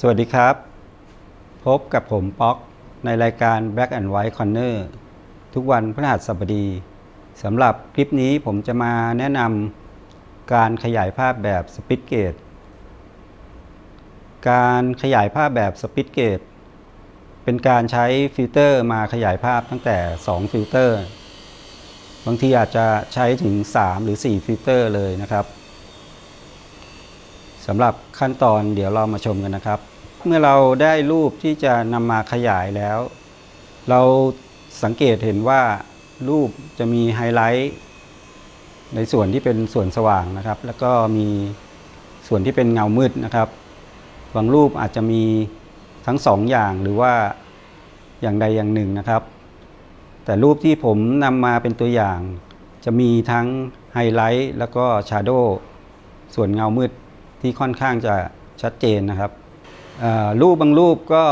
สวัสดีครับ พบกับผมป๊อกในรายการ Black and White Corner ทุกวันพฤหัสบดีสำหรับคลิปนี้ผมจะมาแนะนำการขยายภาพแบบสปิ t เกตการขยายภาพแบบสปิ t เกตเป็นการใช้ฟิลเตอร์มาขยายภาพตั้งแต่ 2 ฟิลเตอร์ บางทีอาจจะใช้ถึง 3 หรือ 4 ฟิลเตอร์เลยนะครับ สำหรับขั้นตอนเดี๋ยวเรามาชมกันนะครับ เมื่อเราได้รูปที่จะนำมาขยายแล้ว เราสังเกตเห็นว่ารูปจะมีไฮไลท์ในส่วนที่เป็นส่วนสว่างนะครับ แล้วก็มีส่วนที่เป็นเงามืดนะครับ บางรูปอาจจะมีทั้งสองอย่างหรือว่าอย่างใดอย่างหนึ่งนะครับ แต่รูปที่ผมนำมาเป็นตัวอย่าง จะมีทั้งไฮไลท์แล้วก็ชาร์โดส่วนเงามืด ที่ค่อนข้างจะชัดเจนนะครับรูปบางรูปก็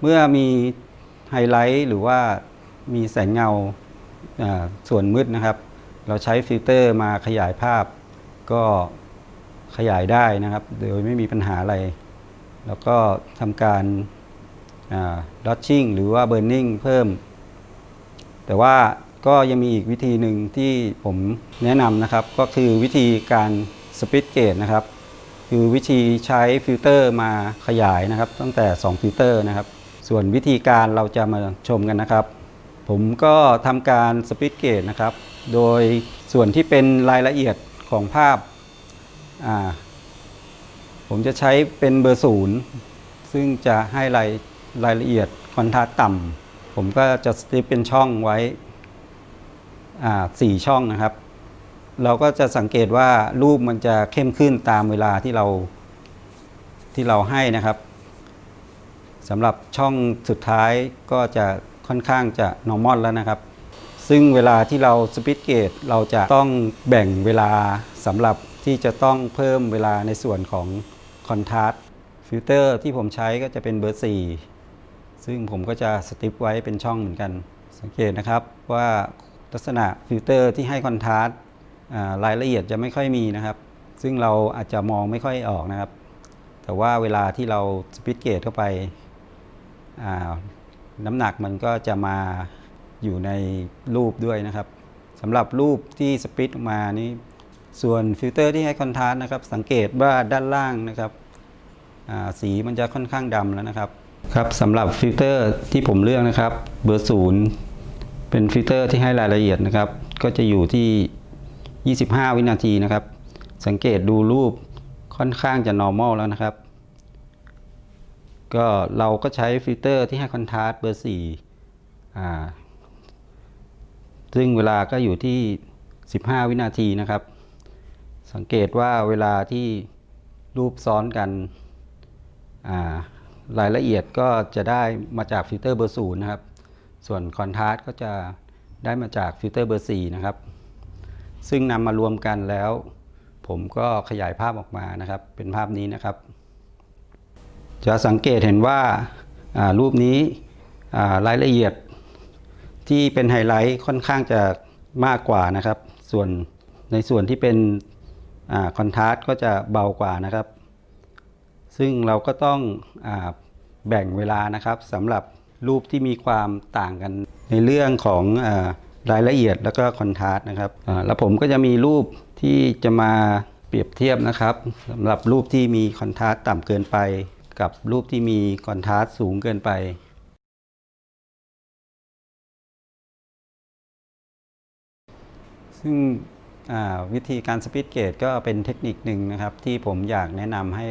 เมื่อมีไฮไลท์หรือว่ามีแสงเงาส่วนมืดนะครับ เราใช้ฟิลเตอร์มาขยายภาพก็ขยายได้นะครับ โดยไม่มีปัญหาอะไร แล้วก็ทำการดอ t ชิ่งหรือว่าเบิร์นิ่งเพิ่ม แต่ว่าก็ยังมีอีกวิธีหนึ่งที่ผมแนะนำนะครับ ก็คือวิธีการ สปิ t เกตนะครับคือวิธีใช้ฟิลเตอร์มาขยายนะครับ ตั้งแต่ 2 ฟิลเตอร์นะครับ ส่วนวิธีการเราจะมาชมกันนะครับ ผมก็ทำการสปิ t เกตนะครับ โดยส่วนที่เป็นรายละเอียดของภาพอ่าผมจะใช้เป็นเบอร์ศูนย์ซึ่งจะให้รายรายละเอียดคอนทราสต์ต่ำผมก็จะสติปเป็นช่องไว้สี่ช่องนะครับ เราก็จะสังเกตว่ารูปมันจะเข้มขึ้นตามเวลาที่เราที่เราให้นะครับสำหรับช่องสุดท้ายก็จะค่อนข้างจะ normal แล้วนะครับ ซึ่งเวลาที่เราสปิ t เกตเราจะต้องแบ่งเวลาสำหรับที่จะต้องเพิ่มเวลาในส่วนของคอนทราสต์ฟิลเตอร์ที่ผมใช้ก็จะเป็นเบอร์ 4 ซึ่งผมก็จะสติปไว้เป็นช่องเหมือนกัน สังเกตนะครับว่าลักษณะฟิลเตอร์ที่ให้คอนทราสต์ รายละเอียดจะไม่ค่อยมีนะครับ ซึ่งเราอาจจะมองไม่ค่อยออกนะครับ แต่ว่าเวลาที่เราสปิ t เกตเข้าไปาน้ำหนักมันก็จะมาอยู่ในรูปด้วยนะครับสำหรับรูปที่สปิ t ออกมานี่ส่วนฟิลเตอร์ที่ให้คอนทราสต์นะครับ สังเกตว่าด้านล่างนะครับสีมันจะค่อนข้างดำแล้วนะครับครับสำหรับฟิลเตอร์ที่ผมเลือกนะครับ เบอร์ศูนย์เป็นฟิลเตอร์ที่ให้รายละเอียดนะครับ ก็จะอยู่ที่ 25 วินาทีนะครับ สังเกตดูรูปค่อนข้างจะ normal แล้วนะครับ ก็เราก็ใช้ฟิลเตอร์ที่ให้คอนทราสต์เบอร์ 4 อ่า ซึ่งเวลาก็อยู่ที่ 15 วินาทีนะครับ สังเกตว่าเวลาที่รูปซ้อนกัน อ่ารายละเอียดก็จะได้มาจากฟิลเตอร์เบอร์ 0 นะครับ ส่วนคอนทราสต์ก็จะได้มาจากฟิลเตอร์เบอร์ 4 นะครับ ซึ่งนำมารวมกันแล้ว ผมก็ขยายภาพออกมานะครับ เป็นภาพนี้นะครับ จะสังเกตเห็นว่าารูปนี้ารายละเอียดที่เป็นไฮไลท์ค่อนข้างจะมากกว่านะครับ ส่วนในส่วนที่เป็นคอนทราสต์ก็จะเบากว่านะครับ ซึ่งเราก็ต้องอแบ่งเวลานะครับสำหรับรูปที่มีความต่างกันในเรื่องของอ รายละเอียดแล้วก็คอนทราสต์นะครับแล้วผมก็จะมีรูปที่จะมาเปรียบเทียบนะครับสำหรับรูปที่มีคอนทราสต์ต่ำเกินไป กับรูปที่มีคอนทราสต์สูงเกินไปซึ่งวิธีการสปิ t เกตก็เป็นเทคนิคหนึ่งนะครับ ที่ผมอยากแนะนำให้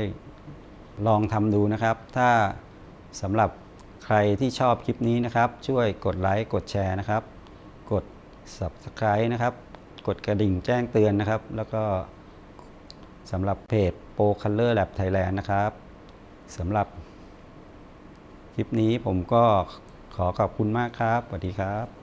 ลองทำดูนะครับ ถ้าสำหรับใครที่ชอบคลิปนี้นะครับ ช่วยกดไลค์กดแชร์นะครับ Subscribe นะครับ กดกระดิ่งแจ้งเตือนนะครับ แล้วก็สำหรับเพจ Pro Color Lab Thailand นะครับสำหรับคลิปนี้ผมก็ขอขอบคุณมากครับ สวัสดีครับ